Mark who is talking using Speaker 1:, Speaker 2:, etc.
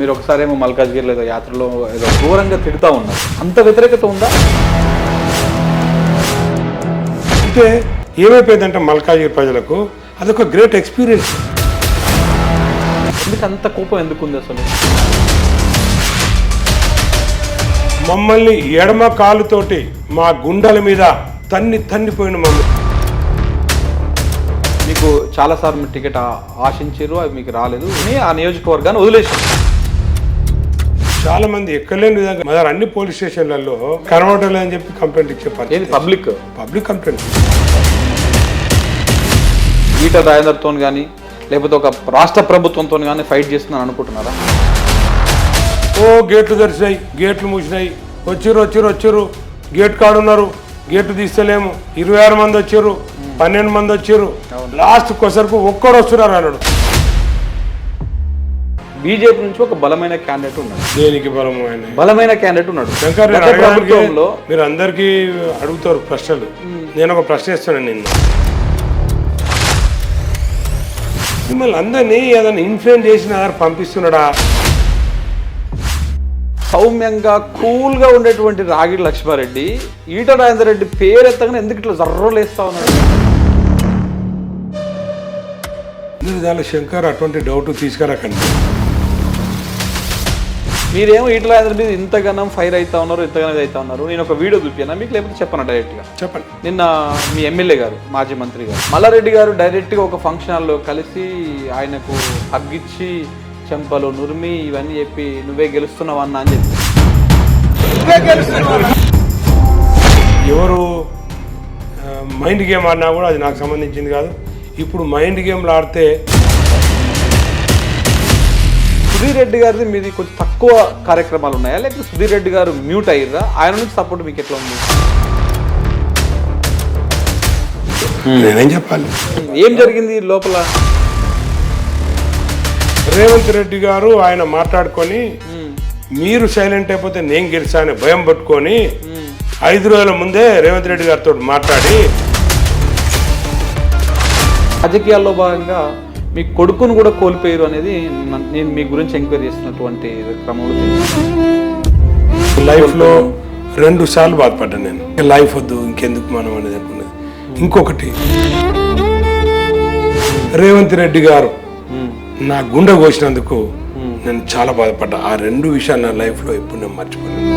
Speaker 1: మీరు ఒకసారి ఏమో మల్కాజ్గిరిలో ఏదో యాత్రలో ఏదో ఘోరంగా తిడుతూ ఉన్నారు. అంత వ్యతిరేకత ఉందా?
Speaker 2: అంటే ఏమైపోయిందంటే మల్కాజిగిరి ప్రజలకు అదొక గ్రేట్ ఎక్స్పీరియన్స్
Speaker 1: ఎందుకు అంత కోపం ఎందుకు ఉంది అసలు?
Speaker 2: మమ్మల్ని ఎడమ కాలుతోటి మా గుండెల మీద తన్ని తన్నిపోయిన మమ్మల్ని.
Speaker 1: మీకు చాలాసార్లు టికెట్ ఆశించారు అవి మీకు రాలేదు. అని ఆ నియోజకవర్గాన్ని వదిలేసారు
Speaker 2: చాలా మంది ఎక్కలేని విధంగా మరి అన్ని పోలీస్ స్టేషన్లలో కనబడలేదు అని చెప్పి కంప్లైంట్ ఇచ్చే
Speaker 1: ఏది
Speaker 2: పరిస్థితి
Speaker 1: పబ్లిక్?
Speaker 2: Public complaint.
Speaker 1: ఈట రాజేందర్తో కానీ లేకపోతే ఒక రాష్ట్ర ప్రభుత్వంతో కానీ ఫైట్ చేస్తున్నాను అనుకుంటున్నారా?
Speaker 2: ఓ గేట్లు తెరిచినాయి గేట్లు మూసినాయి. వచ్చిర్రు వచ్చిర్రు వచ్చిర్రు గేట్ కాడున్నారు గేట్లు తీస్తలేము. ఇరవై ఆరు మంది వచ్చిర్రు పన్నెండు మంది వచ్చిర్రు లాస్ట్ కొసరకు ఒక్కడు వస్తున్నారు అన్నాడు.
Speaker 1: బీజేపీ నుంచి ఒక బలమైన క్యాండిడేట్ ఉన్నాడు.
Speaker 2: దేనికి బలము ఆయన
Speaker 1: బలమైన క్యాండిడేట్ ఉన్నాడు. ప్రభుత్వంలో
Speaker 2: మీరు అందరికీ అడుగుతారు ప్రశ్నలు. నేను ఒక ప్రశ్న ఇస్తాను నిన్న. మిమ్మల్ని అందరినీ ఏదైనా ఇన్ఫ్లుయెన్స్ చేసిన పంపిస్తున్నాడా?
Speaker 1: సౌమ్యంగా కూల్గా ఉండేటువంటి రాగిడి లక్ష్మారెడ్డి ఈట రాజేందర్ రెడ్డి పేరు ఎత్తగానే ఎందుకు ఇట్లా జర్రోలు వేస్తా ఉన్నాడు?
Speaker 2: దాని శంకర్ అటువంటి డౌట్ తీసుకురాకండి.
Speaker 1: మీరేమో రాజేందర్ మీద ఇంతగానం ఫైర్ అవుతా ఉన్నారు ఇంతగానం అవుతా ఉన్నారు. నేను ఒక వీడియో చూపాను మీకు లేకపోతే చెప్పను డైరెక్ట్గా
Speaker 2: చెప్పండి.
Speaker 1: నిన్న మీ ఎమ్మెల్యే గారు మాజీ మంత్రి గారు మల్లారెడ్డి గారు డైరెక్ట్గా ఒక ఫంక్షన్ హాల్లో కలిసి ఆయనకు హగ్గిచ్చి చెంపలు నురిమి ఇవన్నీ చెప్పి నువ్వే గెలుస్తున్నావు అన్న? అని చెప్పి.
Speaker 2: ఎవరు మైండ్ గేమ్ ఆడినా కూడా అది నాకు సంబంధించింది కాదు. ఇప్పుడు మైండ్ గేమ్లు ఆడితే
Speaker 1: సుధీర్ రెడ్డి గారిది మీది కొంచెం తక్కువ కార్యక్రమాలు ఉన్నాయా? లేకపోతే సుధీర్ రెడ్డి గారు మ్యూట్ అయ్యారా? ఆయన నుంచి సపోర్ట్ మీకు ఎట్లా ఉంది?
Speaker 2: నేనేం చెప్పాలి?
Speaker 1: ఏం జరిగింది లోపల?
Speaker 2: రేవంత్ రెడ్డి గారు ఆయన మాట్లాడుకొని మీరు సైలెంట్ అయిపోతే నేను గెలిచా అని భయం పట్టుకొని ఐదు రోజుల ముందే రేవంత్ రెడ్డి గారితో మాట్లాడి
Speaker 1: రాజకీయాల్లో భాగంగా మీ కొడుకును కూడా కోల్పోయారు అనేది నేను మీ గురించి ఎంక్వైరీ చేస్తున్నటువంటి క్రమంలో.
Speaker 2: లైఫ్లో రెండు సార్లు బాధపడ్డాను నేను. లైఫ్ వద్దు ఇంకెందుకు మనం అనేది అనుకున్నది. ఇంకొకటి రేవంత్ రెడ్డి గారు. నా గుండె కోసినందుకు నేను చాలా బాధపడ్డా. ఆ రెండు విషయాలు నా లైఫ్లో ఎప్పుడు నేను మర్చిపోయాను